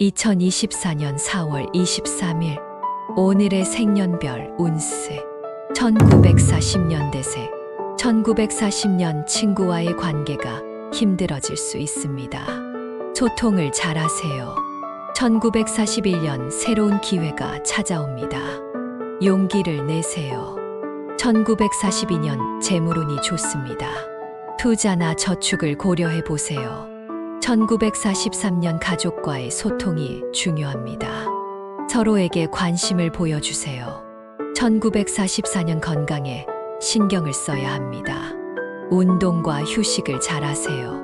2024년 4월 23일 오늘의 생년별 운세 1940년 대세 1940년 친구와의 관계가 힘들어질 수 있습니다. 소통을 잘하세요. 1941년 새로운 기회가 찾아옵니다. 용기를 내세요. 1942년 재물운이 좋습니다. 투자나 저축을 고려해 보세요. 1943년 가족과의 소통이 중요합니다. 서로에게 관심을 보여주세요. 1944년 건강에 신경을 써야 합니다. 운동과 휴식을 잘하세요.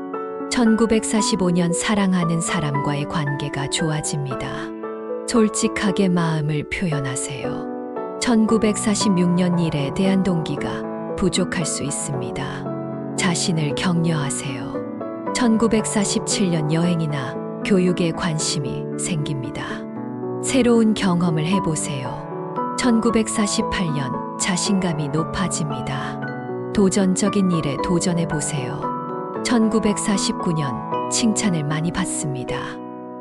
1945년 사랑하는 사람과의 관계가 좋아집니다. 솔직하게 마음을 표현하세요. 1946년 일에 대한 동기가 부족할 수 있습니다. 자신을 격려하세요. 1947년 여행이나 교육에 관심이 생깁니다. 새로운 경험을 해보세요. 1948년 자신감이 높아집니다. 도전적인 일에 도전해 보세요. 1949년 칭찬을 많이 받습니다.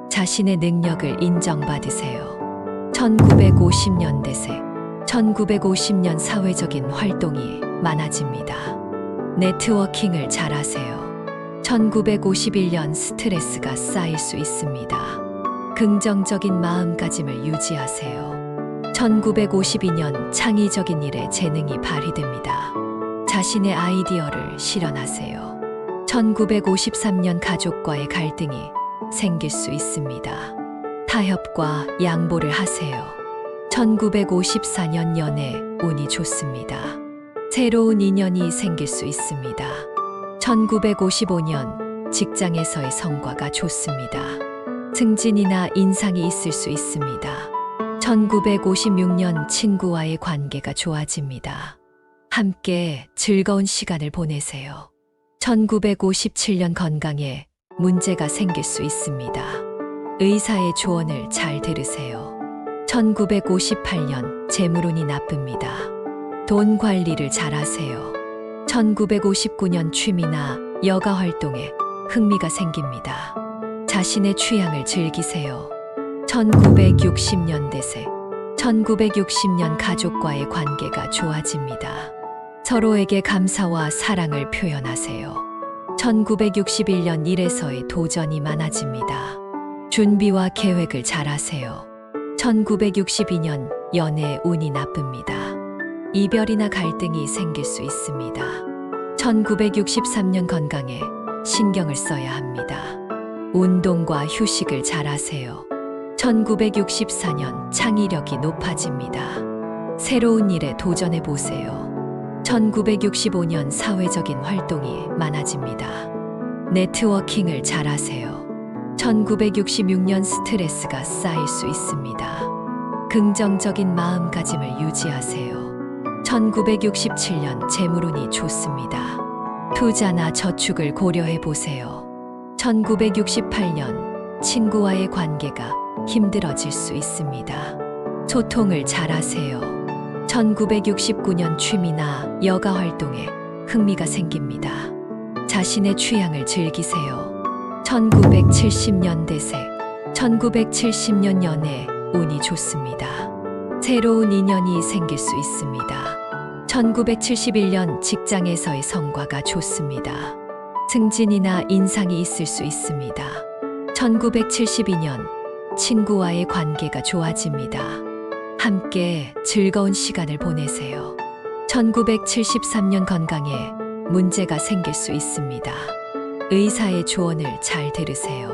자신의 능력을 인정받으세요. 1950년 대세 1950년 사회적인 활동이 많아집니다. 네트워킹을 잘하세요. 1951년 스트레스가 쌓일 수 있습니다. 긍정적인 마음가짐을 유지하세요. 1952년 창의적인 일에 재능이 발휘됩니다. 자신의 아이디어를 실현하세요. 1953년 가족과의 갈등이 생길 수 있습니다. 타협과 양보를 하세요. 1954년 연애 운이 좋습니다. 새로운 인연이 생길 수 있습니다. 1955년 직장에서의 성과가 좋습니다. 승진이나 인상이 있을 수 있습니다. 1956년 친구와의 관계가 좋아집니다. 함께 즐거운 시간을 보내세요. 1957년 건강에 문제가 생길 수 있습니다. 의사의 조언을 잘 들으세요. 1958년 재물운이 나쁩니다. 돈 관리를 잘 하세요. 1959년 취미나 여가 활동에 흥미가 생깁니다. 자신의 취향을 즐기세요. 1960년 대세 1960년 가족과의 관계가 좋아집니다. 서로에게 감사와 사랑을 표현하세요. 1961년 일에서의 도전이 많아집니다. 준비와 계획을 잘하세요. 1962년 연애 운이 나쁩니다. 이별이나 갈등이 생길 수 있습니다. 1963년 건강에 신경을 써야 합니다. 운동과 휴식을 잘 하세요. 1964년 창의력이 높아집니다. 새로운 일에 도전해 보세요. 1965년 사회적인 활동이 많아집니다. 네트워킹을 잘 하세요. 1966년 스트레스가 쌓일 수 있습니다. 긍정적인 마음가짐을 유지하세요. 1967년 재물운이 좋습니다. 투자나 저축을 고려해 보세요. 1968년 친구와의 관계가 힘들어질 수 있습니다. 소통을 잘하세요. 1969년 취미나 여가 활동에 흥미가 생깁니다. 자신의 취향을 즐기세요. 1970년 대세 1970년 연애 운이 좋습니다. 새로운 인연이 생길 수 있습니다. 1971년 직장에서의 성과가 좋습니다. 승진이나 인상이 있을 수 있습니다. 1972년 친구와의 관계가 좋아집니다. 함께 즐거운 시간을 보내세요. 1973년 건강에 문제가 생길 수 있습니다. 의사의 조언을 잘 들으세요.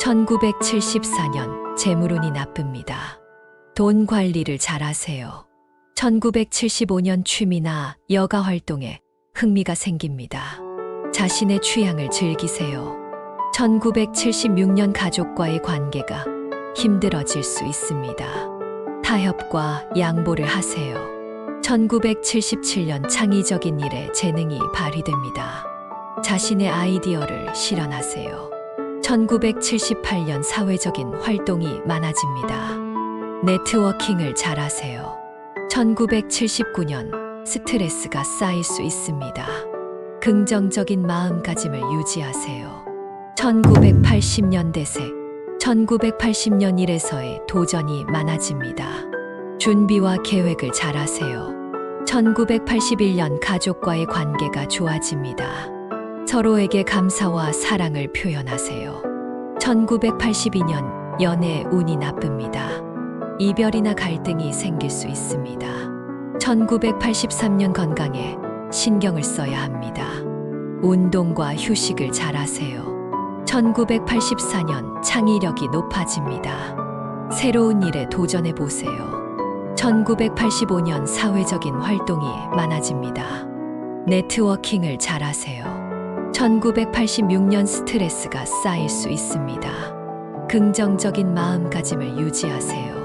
1974년 재물운이 나쁩니다. 돈 관리를 잘하세요. 1975년 취미나 여가 활동에 흥미가 생깁니다. 자신의 취향을 즐기세요. 1976년 가족과의 관계가 힘들어질 수 있습니다. 타협과 양보를 하세요. 1977년 창의적인 일에 재능이 발휘됩니다. 자신의 아이디어를 실현하세요. 1978년 사회적인 활동이 많아집니다. 네트워킹을 잘하세요. 1979년 스트레스가 쌓일 수 있습니다. 긍정적인 마음가짐을 유지하세요. 1980년 대세 1980년 일에서의 도전이 많아집니다. 준비와 계획을 잘 하세요. 1981년 가족과의 관계가 좋아집니다. 서로에게 감사와 사랑을 표현하세요. 1982년 연애 운이 나쁩니다. 이별이나 갈등이 생길 수 있습니다. 1983년 건강에 신경을 써야 합니다. 운동과 휴식을 잘 하세요. 1984년 창의력이 높아집니다. 새로운 일에 도전해 보세요. 1985년 사회적인 활동이 많아집니다. 네트워킹을 잘 하세요. 1986년 스트레스가 쌓일 수 있습니다. 긍정적인 마음가짐을 유지하세요.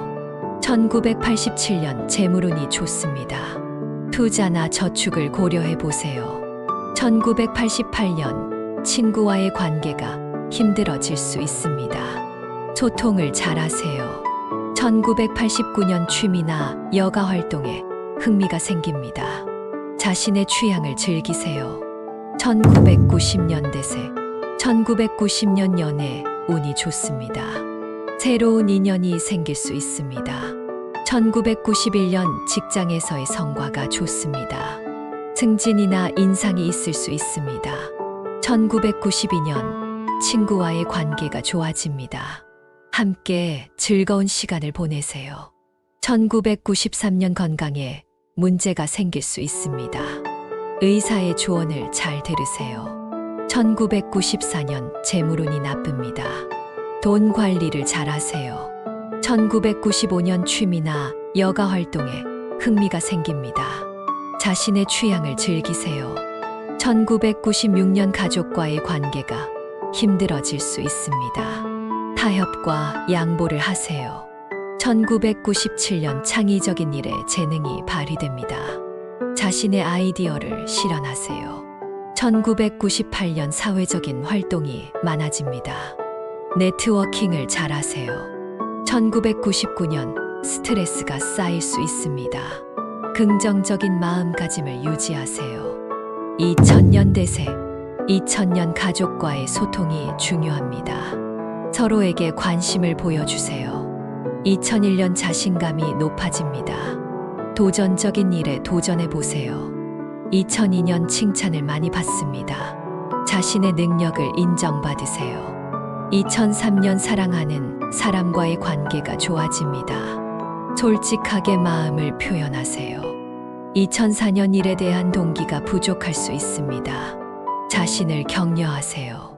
1987년 재물운이 좋습니다. 투자나 저축을 고려해 보세요. 1988년 친구와의 관계가 힘들어질 수 있습니다. 소통을 잘 하세요. 1989년 취미나 여가 활동에 흥미가 생깁니다. 자신의 취향을 즐기세요. 1990년 대세, 1990년 연애 운이 좋습니다. 새로운 인연이 생길 수 있습니다. 1991년 직장에서의 성과가 좋습니다. 승진이나 인상이 있을 수 있습니다. 1992년 친구와의 관계가 좋아집니다. 함께 즐거운 시간을 보내세요. 1993년 건강에 문제가 생길 수 있습니다. 의사의 조언을 잘 들으세요. 1994년 재물운이 나쁩니다. 돈 관리를 잘 하세요. 1995년 취미나 여가 활동에 흥미가 생깁니다. 자신의 취향을 즐기세요. 1996년 가족과의 관계가 힘들어질 수 있습니다. 타협과 양보를 하세요. 1997년 창의적인 일에 재능이 발휘됩니다. 자신의 아이디어를 실현하세요. 1998년 사회적인 활동이 많아집니다. 네트워킹을 잘 하세요. 1999년 스트레스가 쌓일 수 있습니다. 긍정적인 마음가짐을 유지하세요. 2000년 대세, 2000년 가족과의 소통이 중요합니다. 서로에게 관심을 보여주세요. 2001년 자신감이 높아집니다. 도전적인 일에 도전해 보세요. 2002년 칭찬을 많이 받습니다. 자신의 능력을 인정받으세요. 2003년 사랑하는 사람과의 관계가 좋아집니다. 솔직하게 마음을 표현하세요. 2004년 일에 대한 동기가 부족할 수 있습니다. 자신을 격려하세요.